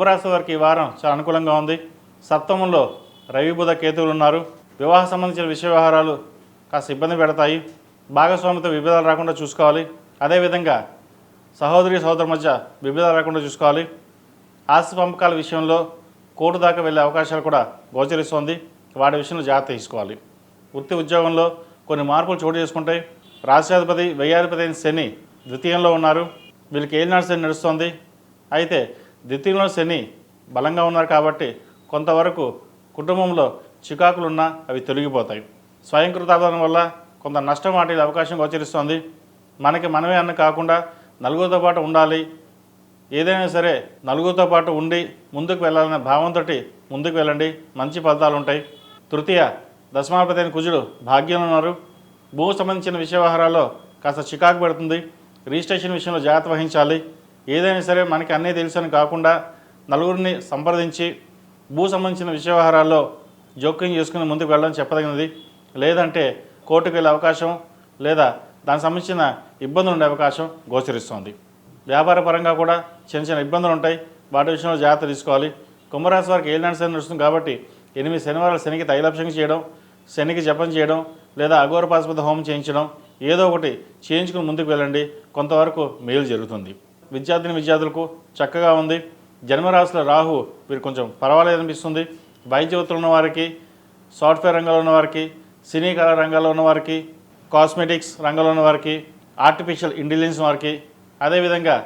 కుంభరాశి వారికి ఈ వారం చాలా అనుకూలంగా ఉంది. సప్తమంలో రవి బుధ కేతువులు ఉన్నారు. వివాహ సంబంధించిన విషయ వ్యవహారాలు కాస్త ఇబ్బంది పెడతాయి. భాగస్వామితో విభేదాలు రాకుండా చూసుకోవాలి. అదేవిధంగా సహోదరి సహోదరు మధ్య విభేదాలు రాకుండా చూసుకోవాలి. ఆస్తి పంపకాల విషయంలో కోర్టు దాకా వెళ్ళే అవకాశాలు కూడా గోచరిస్తోంది. వాటి విషయంలో జాగ్రత్త తీసుకోవాలి. వృత్తి ఉద్యోగంలో కొన్ని మార్పులు చోటు చేసుకుంటాయి. రాష్ట్రాధిపతి వ్యయాధిపతి అయిన శని ద్వితీయంలో ఉన్నారు. వీళ్ళకి ఏలినాడు శని నడుస్తోంది. అయితే ద్వితీయంలో శని బలంగా ఉన్నారు కాబట్టి కొంతవరకు కుటుంబంలో చికాకులున్నా అవి తొలగిపోతాయి. స్వయంకృతాపదం వల్ల కొంత నష్టం వాటి అవకాశం గోచరిస్తుంది. మనకి మనమే అన్న కాకుండా నలుగురితో పాటు ఉండాలి. ఏదైనా సరే నలుగురితో పాటు ఉండి ముందుకు వెళ్ళాలనే భావంతో ముందుకు వెళ్ళండి. మంచి ఫలితాలు ఉంటాయి. తృతీయ దశమాపతి అయిన కుజుడు భాగ్యంలో ఉన్నారు. భూ సంబంధించిన విషయ వ్యవహారాల్లో కాస్త చికాకు పెడుతుంది. రిజిస్ట్రేషన్ విషయంలో జాగ్రత్త వహించాలి. ఏదైనా సరే మనకి అన్నీ తెలుసని కాకుండా నలుగురిని సంప్రదించి భూ సంబంధించిన విషయవహారాల్లో జోక్యం చేసుకుని ముందుకు వెళ్ళడం చెప్పదగినది. లేదంటే కోర్టుకు వెళ్ళే అవకాశం లేదా దానికి సంబంధించిన ఇబ్బందులు ఉండే అవకాశం గోచరిస్తోంది. వ్యాపార పరంగా కూడా చిన్న చిన్న ఇబ్బందులు ఉంటాయి. వాటి విషయంలో జాగ్రత్త తీసుకోవాలి. కుంభరాశి వారికి ఏళ్ళ శని నడుస్తుంది కాబట్టి ఎనిమిది శనివారాలు శనికి తైలాభిషేకం చేయడం శనికి జపం చేయడం లేదా అఘోర పాశుపత హోమం చేయించడం ఏదో ఒకటి చేయించుకుని ముందుకు వెళ్ళండి. కొంతవరకు మేలు జరుగుతుంది. విద్యార్థిని విద్యార్థులకు చక్కగా ఉంది. జన్మరాశిలో రాహు వీరు కొంచెం పర్వాలేదు అనిపిస్తుంది వైద్య వృత్తులు ఉన్న వారికి సాఫ్ట్వేర్ రంగంలో ఉన్న వారికి సినీ కళా రంగాల్లో ఉన్న వారికి కాస్మెటిక్స్ రంగంలో ఉన్న వారికి ఆర్టిఫిషియల్ ఇంటెలిజెన్స్ వారికి అదేవిధంగా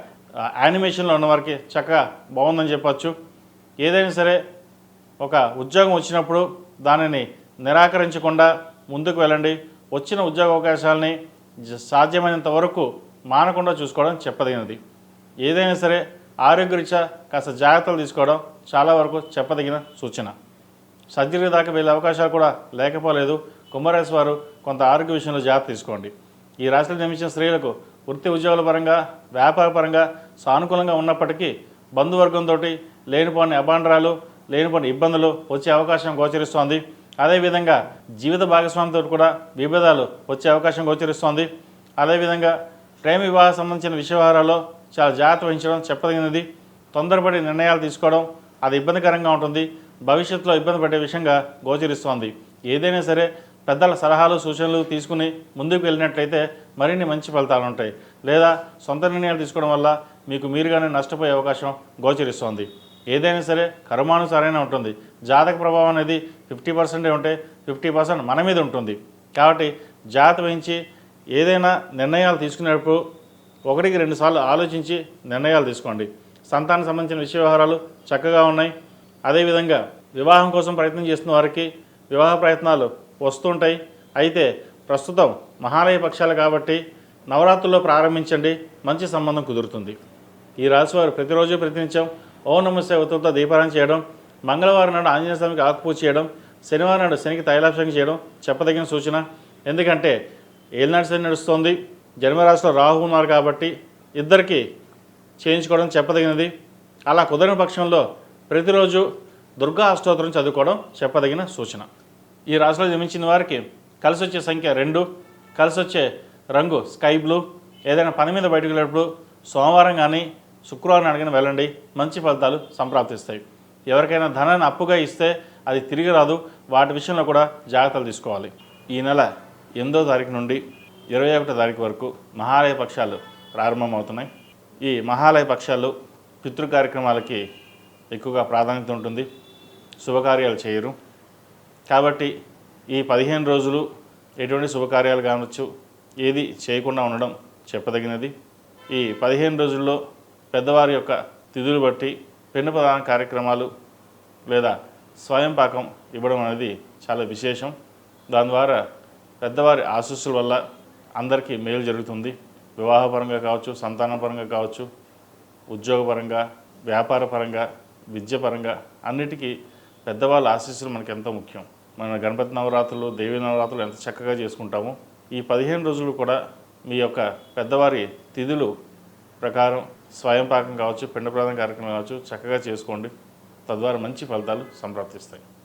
యానిమేషన్లో ఉన్నవారికి చక్కగా బాగుందని చెప్పచ్చు. ఏదైనా సరే ఒక ఉద్యోగం వచ్చినప్పుడు దానిని నిరాకరించకుండా ముందుకు వెళ్ళండి. వచ్చిన ఉద్యోగ అవకాశాలని సాధ్యమైనంత వరకు మానకుండా చూసుకోవడం చెప్పదగినది. ఏదైనా సరే ఆరోగ్యరీత్యా కాస్త జాగ్రత్తలు తీసుకోవడం చాలా వరకు చెప్పదగిన సూచన. సర్జరీ దాకా వెళ్ళే అవకాశాలు కూడా లేకపోలేదు. కుంభరాశి వారు కొంత ఆరోగ్య విషయంలో జాగ్రత్త తీసుకోండి. ఈ రాశిలో జన్మించిన స్త్రీలకు వృత్తి ఉద్యోగాల పరంగా వ్యాపార పరంగా సానుకూలంగా ఉన్నప్పటికీ బంధువర్గంతో లేనిపోని అభాండరాలు లేనిపోని ఇబ్బందులు వచ్చే అవకాశం గోచరిస్తోంది. అదేవిధంగా జీవిత భాగస్వామితో కూడా విభేదాలు వచ్చే అవకాశం గోచరిస్తోంది. అదేవిధంగా ప్రేమ వివాహ సంబంధించిన విషయ వ్యవహారాల్లో చాలా జాగ్రత్త వహించడం చెప్పదగినది. తొందరపడి నిర్ణయాలు తీసుకోవడం అది ఇబ్బందికరంగా ఉంటుంది. భవిష్యత్తులో ఇబ్బంది పడే విషయంగా గోచరిస్తోంది. ఏదైనా సరే పెద్దల సలహాలు సూచనలు తీసుకుని ముందుకు వెళ్ళినట్లయితే మరిన్ని మంచి ఫలితాలు ఉంటాయి. లేదా సొంత నిర్ణయాలు తీసుకోవడం వల్ల మీకు మీరుగానే నష్టపోయే అవకాశం గోచరిస్తోంది. ఏదైనా సరే కర్మానుసారైనా ఉంటుంది. జాతక ప్రభావం అనేది ఫిఫ్టీ పర్సెంటే ఉంటే ఫిఫ్టీ పర్సెంట్ మన మీద ఉంటుంది. కాబట్టి జాగ్రత్త వహించి ఏదైనా నిర్ణయాలు తీసుకునేటప్పుడు ఒకటికి రెండుసార్లు ఆలోచించి నిర్ణయాలు తీసుకోండి. సంతానం సంబంధించిన విషయ వ్యవహారాలు చక్కగా ఉన్నాయి. అదేవిధంగా వివాహం కోసం ప్రయత్నం చేస్తున్న వారికి వివాహ ప్రయత్నాలు వస్తుంటాయి. అయితే ప్రస్తుతం మహాలయ పక్షాలు కాబట్టి నవరాత్రుల్లో ప్రారంభించండి. మంచి సంబంధం కుదురుతుంది. ఈ రాశివారు ప్రతిరోజు ప్రతినిత్యం ఓ నమ ఉత్తరంతో దీపారాయణ చేయడం మంగళవారం నాడు ఆంజనేయ స్వామికి ఆకుపూజ చేయడం శనివారం నాడు శనికి తైలాభిషేకం చేయడం చెప్పదగిన సూచన. ఎందుకంటే ఏలినాడు శని నడుస్తోంది. జన్మరాశిలో రాహు ఉన్నారు కాబట్టి ఇద్దరికి చేయించుకోవడం చెప్పదగినది. అలా కుదరని పక్షంలో ప్రతిరోజు దుర్గా అష్టోత్తరం చదువుకోవడం చెప్పదగిన సూచన. ఈ రాశిలో జన్మించిన వారికి కలిసి వచ్చే సంఖ్య రెండు. కలిసి వచ్చే రంగు స్కై బ్లూ. ఏదైనా పని మీద బయటకు వెళ్ళినప్పుడు సోమవారం కానీ శుక్రవారం అడిగిన వెళ్ళండి. మంచి ఫలితాలు సంప్రాప్తిస్తాయి. ఎవరికైనా ధనాన్ని అప్పుగా ఇస్తే అది తిరిగి రాదు. వాటి విషయంలో కూడా జాగ్రత్తలు తీసుకోవాలి. ఈ నెల ఎనిమిదో తారీఖు నుండి ఇరవై ఒకటో తారీఖు వరకు మహాలయ పక్షాలు ప్రారంభమవుతున్నాయి. ఈ మహాలయ పక్షాలు పితృ కార్యక్రమాలకి ఎక్కువగా ప్రాధాన్యత ఉంటుంది. శుభకార్యాలు చేయరు. కాబట్టి ఈ పదిహేను రోజులు ఎటువంటి శుభకార్యాలు కావచ్చు ఏది చేయకుండా ఉండడం చెప్పదగినది. ఈ పదిహేను రోజుల్లో పెద్దవారి యొక్క తిథులు బట్టి పెన్ను ప్రధాన కార్యక్రమాలు లేదా స్వయం పాకం ఇవ్వడం అనేది చాలా విశేషం. దాని ద్వారా పెద్దవారి ఆశీస్సుల వల్ల అందరికీ మేలు జరుగుతుంది. వివాహపరంగా కావచ్చు సంతానపరంగా కావచ్చు ఉద్యోగపరంగా వ్యాపారపరంగా విద్యపరంగా అన్నిటికీ పెద్దవాళ్ళ ఆశీస్సులు మనకి ఎంతో ముఖ్యం. మన గణపతి నవరాత్రులు దేవి నవరాత్రులు ఎంత చక్కగా చేసుకుంటామో ఈ పదిహేను రోజులు కూడా మీ యొక్క పెద్దవారి తిథులు ప్రకారం స్వయం పాకం కావచ్చు పిండ కార్యక్రమం కావచ్చు చక్కగా చేసుకోండి. తద్వారా మంచి ఫలితాలు సంప్రాప్తిస్తాయి.